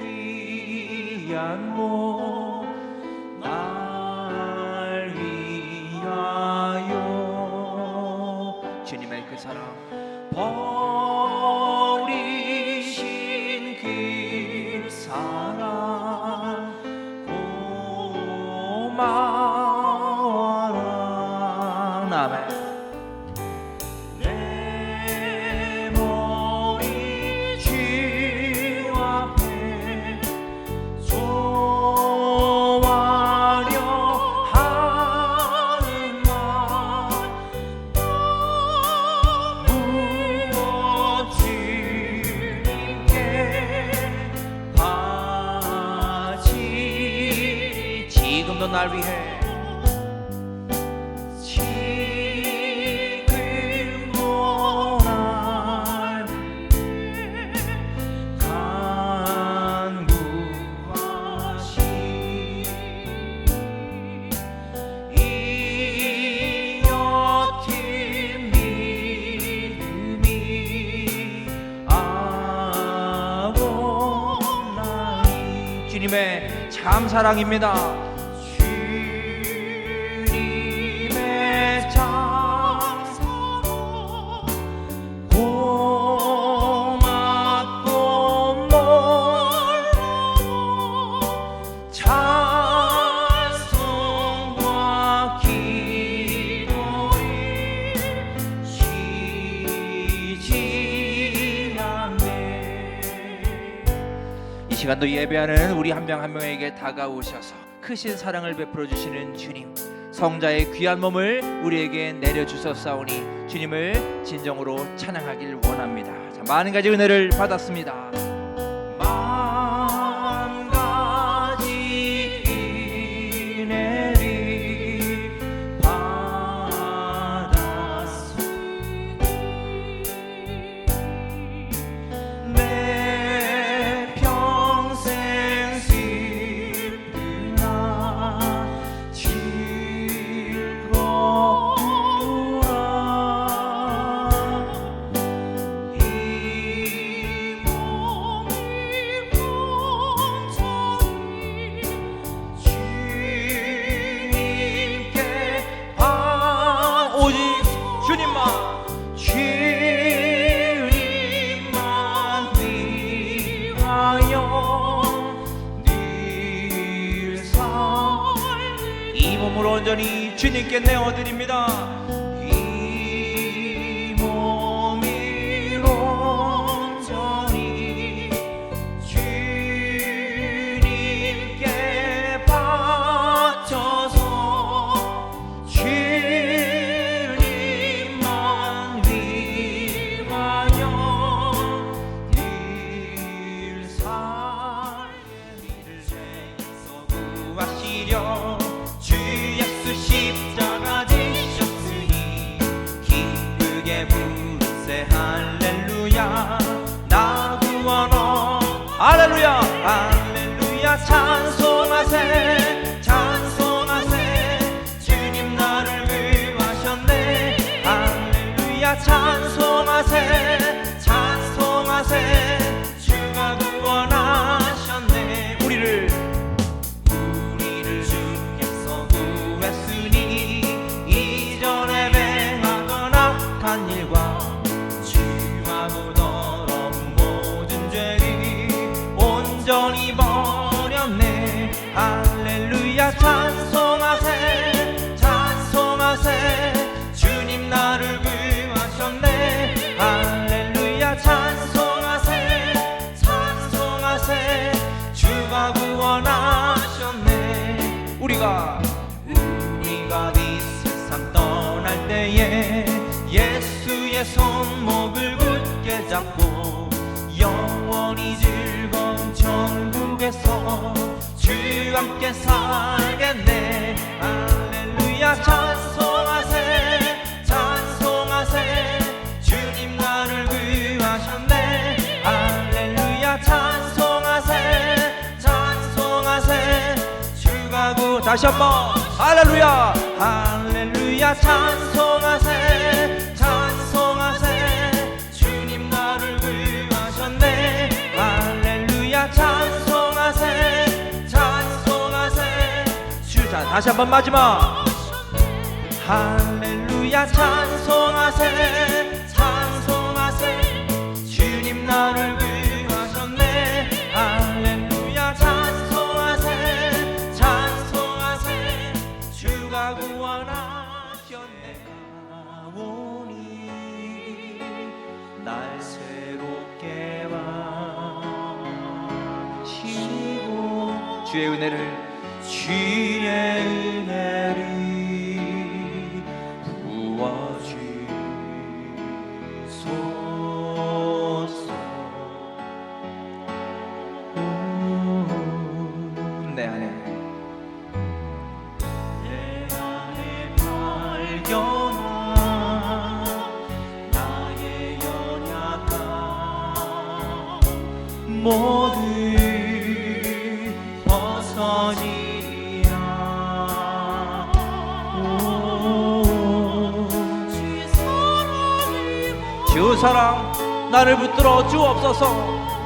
귀한 몸날 위하여. 주님의 그 사랑 지금도 날 위해 주님의 참 사랑입니다 시간도 예배하는 우리 한명한 명에게 다가오셔서 크신 사랑을 베풀어 주시는 주님 성자의 귀한 몸을 우리에게 내려 주셨사오니 주님을 진정으로 찬양하길 원합니다. 자, 많은 가지 은혜를 받았습니다. 주님께 내어드립니다 할렐루야 우리가 우리가 이 세상 떠날 때에 예수의 손목을 굳게 잡고 영원히 즐거운 천국에서 주 함께 살겠네. 할렐루야 찬 다시 한번. 할렐루야. 할렐루야. 찬송하세. 찬송하세. 주님 나를 구하셨네. 할렐루야. 찬송하세. 찬송하세. 주자 다시 한번 마지막. 할렐루야. 찬송하세. 사랑 나를 붙들어 주옵소서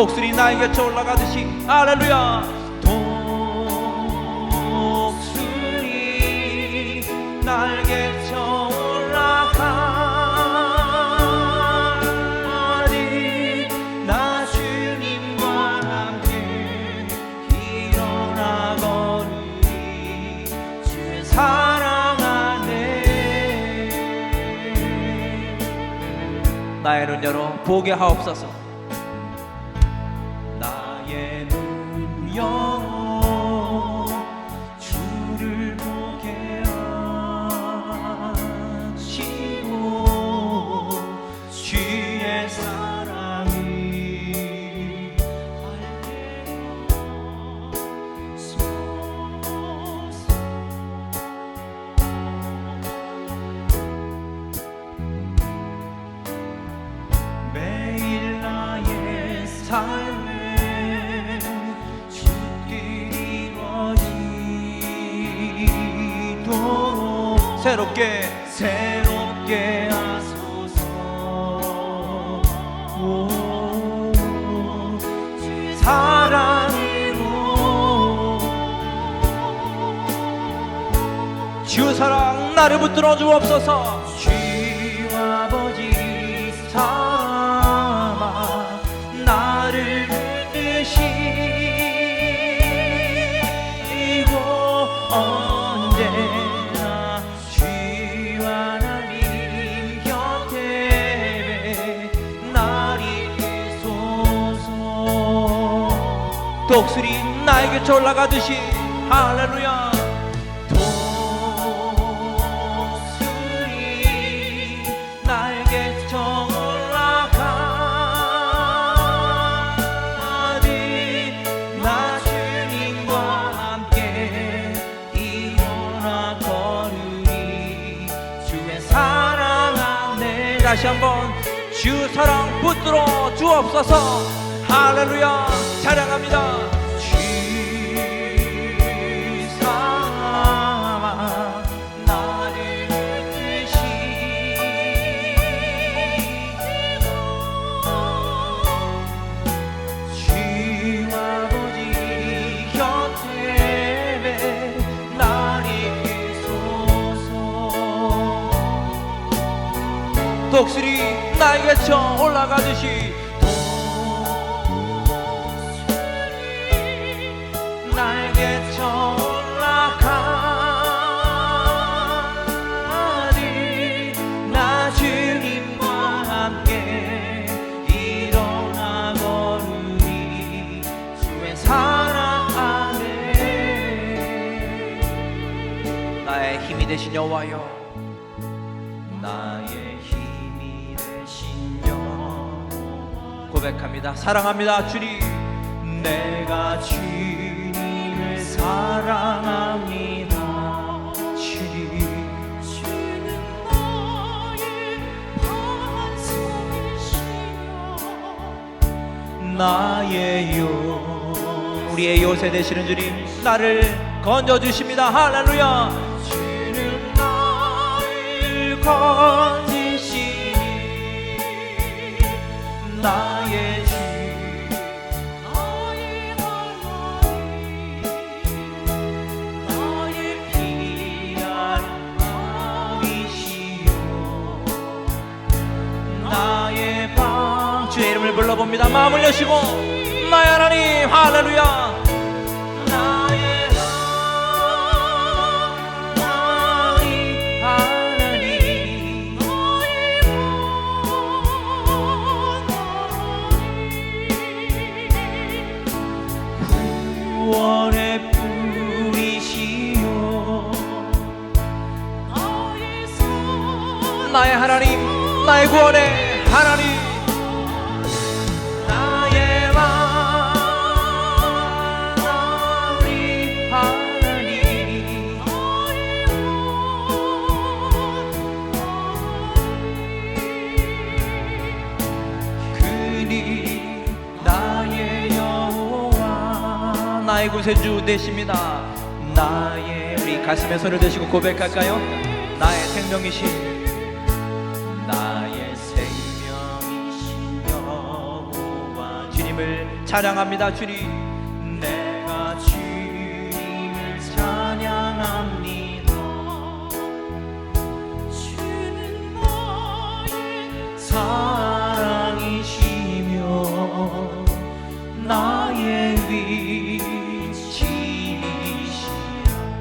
독수리 나에게 쳐 올라가듯이. 할렐루야. 독수리 날개 나의 눈 열어. 보게 하옵소서 새롭게. 새롭게 하소서. 오, 사랑으로. 주 사랑 나를 붙들어 주옵소서 독수리 나에게 쳐 올라가듯이. 할렐루야. 독수리 쳐 올라가리 나 주님과 함께 일어나 걸으리 주의 사랑 안에 다시 한번 주 사랑 붙들어 주옵소서 할렐루야. 찬양합니다. 독수리 나에게 쳐 올라가듯이 되신 여호와여 나의 힘이 되신 여호와 고백합니다. 사랑합니다 주님. 내가 주님을 사랑합니다. 주님 주는 나의 반석이시여. 나의 요 우리의 요새 되시는 주님 나를 건져주십니다. 할렐루야. 불러봅니다. 마음을 여시고 나의 하나님 할렐루야. 나의 하나님 나의 구원의 되십니다. 나의 우리 가슴에 손을 대시고 고백할까요? 나의 생명이신 나의 생명이신 여호와 주님을 찬양합니다 주님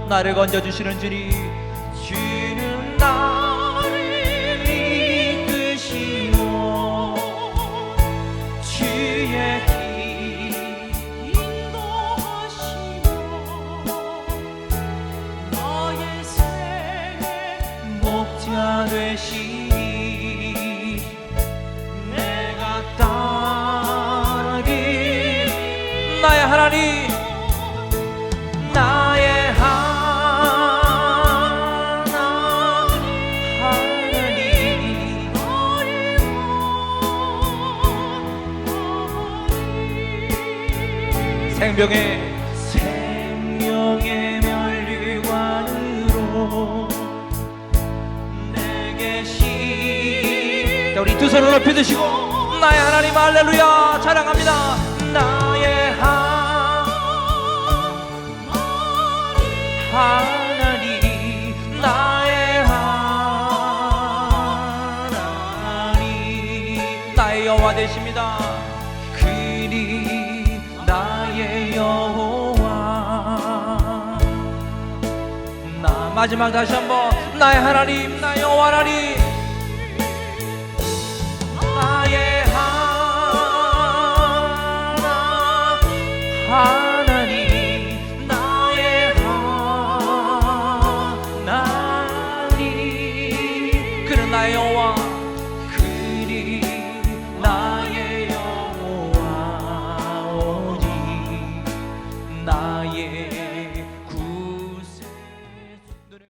나를 건져주시는 주님 생명의 생명의 멸류관으로 내게 시 자, 우리 두 손을 높이 드시고 나의 하나님 할렐루야 찬양합니다 마지막 다시 한번 나의 하나님 나의 여호와 하나님